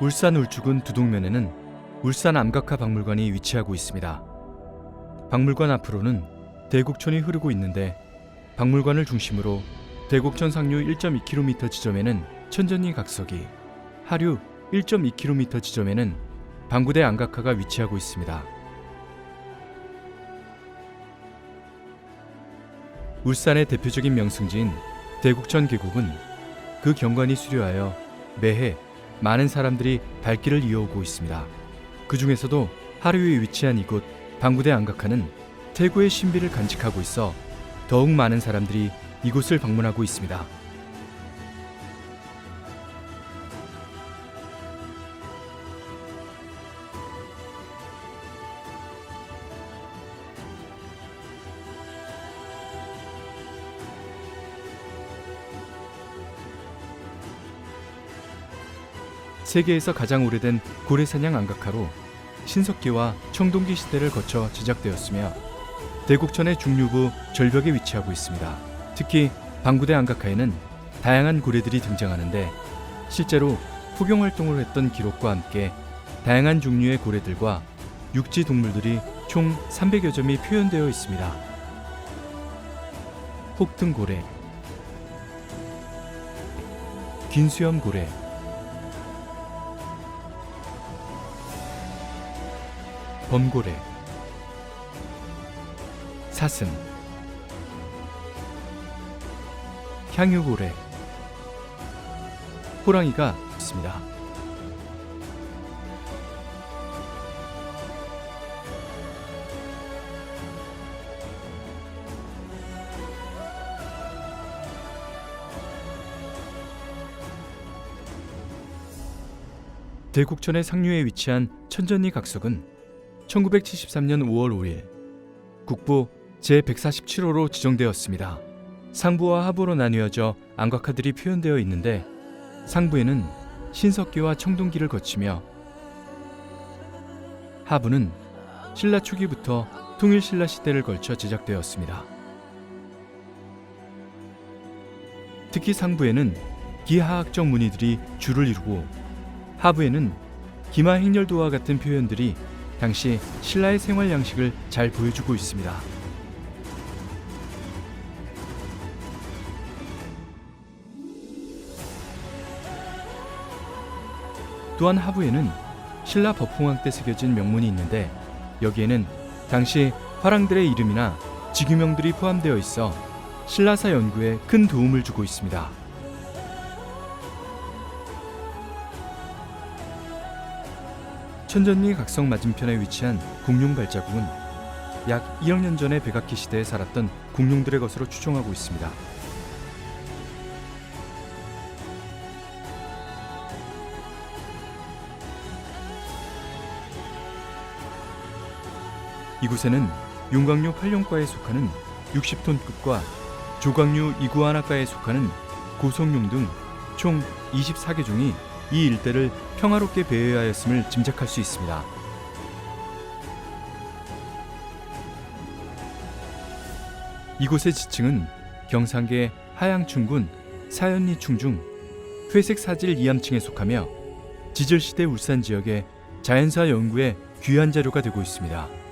울산 울주군 두동면에는 울산 암각화 박물관이 위치하고 있습니다. 박물관 앞으로는 대곡천이 흐르고 있는데 박물관을 중심으로 대곡천 상류 1.2km 지점에는 천전리 각석이, 하류 1.2km 지점에는 방구대 암각화가 위치하고 있습니다. 울산의 대표적인 명승지인 대곡천 계곡은 그 경관이 수려하여 매해 많은 사람들이 발길을 이어오고 있습니다. 그 중에서도 하류에 위치한 이곳 방구대 안각화는 태고의 신비를 간직하고 있어 더욱 많은 사람들이 이곳을 방문하고 있습니다. 세계에서 가장 오래된 고래사냥 안각화로 신석기와 청동기 시대를 거쳐 제작되었으며 대곡천의 중류부 절벽에 위치하고 있습니다. 특히 방구대 안각화에는 다양한 고래들이 등장하는데 실제로 포경 활동을 했던 기록과 함께 다양한 종류의 고래들과 육지 동물들이 총 300여 점이 표현되어 있습니다. 혹등고래, 긴수염고래, 범고래 사슴 향유고래 호랑이가 있습니다. 대곡천의 상류에 위치한 천전리 각석은 1973년 5월 5일 국부 제147호로 지정되었습니다. 상부와 하부로 나뉘어져 안각화들이 표현되어 있는데 상부에는 신석기와 청동기를 거치며 하부는 신라 초기부터 통일신라 시대를 걸쳐 제작되었습니다. 특히 상부에는 기하학적 무늬들이 주를 이루고 하부에는 기마 행렬도와 같은 표현들이 당시 신라의 생활 양식을 잘 보여주고 있습니다. 또한 하부에는 신라 법흥왕 때 새겨진 명문이 있는데 여기에는 당시 화랑들의 이름이나 직유명들이 포함되어 있어 신라사 연구에 큰 도움을 주고 있습니다. 천전리 각성 맞은편에 위치한 공룡 발자국은 약 2억 년 전의 백악기 시대에 살았던 공룡들의 것으로 추정하고 있습니다. 이곳에는 용광류 활용과에 속하는 60톤급과 조광류 이구아나과에 속하는 고성룡 등 총 24개 종이 이 일대를 평화롭게 배회하였음을 짐작할 수 있습니다. 이곳의 지층은 경상계 하양춘군 사연리충 중 회색 사질 이암층에 속하며 지절시대 울산 지역의 자연사 연구에 귀한 자료가 되고 있습니다.